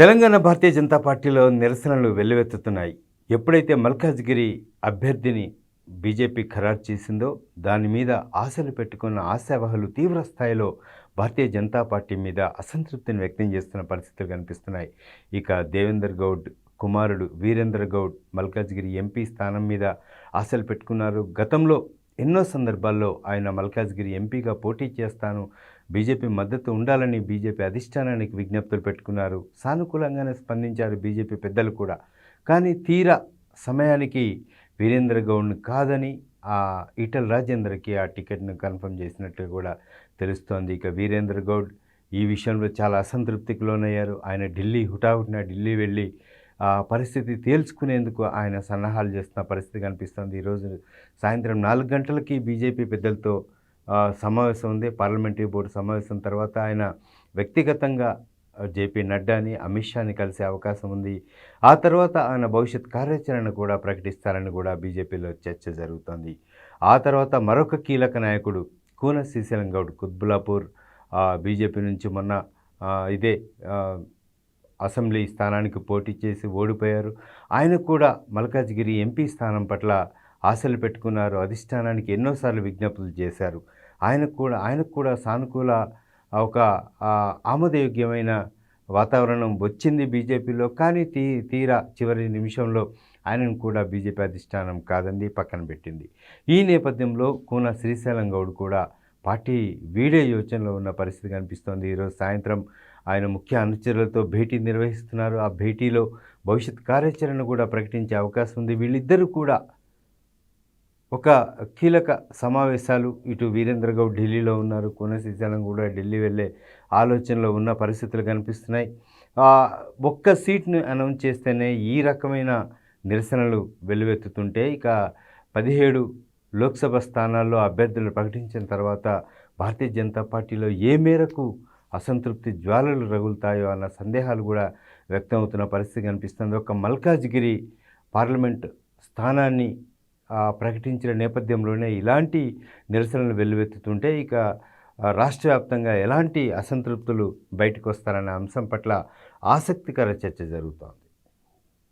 తెలంగాణ భారతీయ జనతా పార్టీలో నిరసనలు వెల్లువెత్తుతున్నాయి. ఎప్పుడైతే మల్కాజ్గిరి అభ్యర్థిని బీజేపీ ఖరారు చేసిందో దాని మీద ఆశలు పెట్టుకున్న ఆశావహులు తీవ్ర స్థాయిలో భారతీయ జనతా పార్టీ మీద అసంతృప్తిని వ్యక్తం చేస్తున్న పరిస్థితులు కనిపిస్తున్నాయి. ఇక దేవేందర్ గౌడ్ కుమారుడు వీరేంద్ర గౌడ్ మల్కాజ్గిరి ఎంపీ స్థానం మీద ఆశలు పెట్టుకున్నారు. గతంలో ఎన్నో సందర్భాల్లో ఆయన మల్కాజ్గిరి ఎంపీగా పోటీ చేస్తాను బీజేపీ మద్దతు ఉండాలని బీజేపీ అధిష్టానానికి విజ్ఞప్తులు పెట్టుకున్నారు. సానుకూలంగానే స్పందించారు బీజేపీ పెద్దలు కూడా. కానీ తీరా సమయానికి వీరేంద్ర గౌడ్ని కాదని ఆ ఈటల రాజేందర్కి ఆ టికెట్ను కన్ఫర్మ్ చేసినట్లు కూడా తెలుస్తోంది. ఇక వీరేంద్ర గౌడ్ ఈ విషయంలో చాలా అసంతృప్తికి లోనయ్యారు. ఆయన ఢిల్లీ హుటాహుటిన ఢిల్లీ వెళ్ళి ఆ పరిస్థితి తేల్చుకునేందుకు ఆయన సన్నాహాలు చేస్తున్న పరిస్థితి కనిపిస్తుంది. ఈరోజు సాయంత్రం నాలుగు గంటలకి బీజేపీ పెద్దలతో సమావేశం ఉంది. పార్లమెంటరీ బోర్డు సమావేశం తర్వాత ఆయన వ్యక్తిగతంగా జేపీ నడ్డాని అమిత్ షాని కలిసే అవకాశం ఉంది. ఆ తర్వాత ఆయన భవిష్యత్ కార్యాచరణ కూడా ప్రకటిస్తారని కూడా బీజేపీలో చర్చ జరుగుతోంది. ఆ తర్వాత మరొక కీలక నాయకుడు కూన శ్రీశైలం గౌడ్ కుత్బులాపూర్ బీజేపీ నుంచి మొన్న ఇదే అసెంబ్లీ స్థానానికి పోటీ చేసి ఓడిపోయారు. ఆయన కూడా మల్కాజ్గిరి ఎంపీ స్థానం పట్ల ఆశలు పెట్టుకున్నారు. అధిష్టానానికి ఎన్నోసార్లు విజ్ఞప్తులు చేశారు. ఆయనకు కూడా ఆయనకు కూడా సానుకూల ఒక ఆమోదయోగ్యమైన వాతావరణం వచ్చింది బీజేపీలో. కానీ తీ తీరా చివరి నిమిషంలో ఆయనను కూడా బీజేపీ అధిష్టానం కాదండి పక్కన పెట్టింది. ఈ నేపథ్యంలో కూన శ్రీశైలం గౌడ్ కూడా పార్టీ వీడే యోచనలో ఉన్న పరిస్థితి కనిపిస్తోంది. ఈరోజు సాయంత్రం ఆయన ముఖ్య అనుచరులతో భేటీ నిర్వహిస్తున్నారు. ఆ భేటీలో భవిష్యత్ కార్యాచరణ కూడా ప్రకటించే అవకాశం ఉంది. వీళ్ళిద్దరూ కూడా ఒక కీలక సమావేశాలు ఇటు వీరేంద్ర గౌడ్ ఢిల్లీలో ఉన్నారు కోన కూడా ఢిల్లీ వెళ్ళే ఆలోచనలో ఉన్న పరిస్థితులు కనిపిస్తున్నాయి. ఒక్క సీట్ను అనౌన్స్ చేస్తేనే ఈ రకమైన నిరసనలు వెల్లువెత్తుతుంటే ఇక పదిహేడు లోక్సభ స్థానాల్లో అభ్యర్థులు ప్రకటించిన తర్వాత భారతీయ జనతా పార్టీలో ఏ మేరకు అసంతృప్తి జ్వాలలు రగులుతాయో అన్న సందేహాలు కూడా వ్యక్తమవుతున్న పరిస్థితి కనిపిస్తుంది. ఒక మల్కాజ్గిరి పార్లమెంట్ స్థానాన్ని ప్రకటించిన నేపథ్యంలోనే ఇలాంటి నిరసనలు వెల్లువెత్తుతుంటే ఇక రాష్ట్ర వ్యాప్తంగా ఎలాంటి అసంతృప్తులు బయటకు వస్తారనే అంశం పట్ల ఆసక్తికర చర్చ జరుగుతోంది.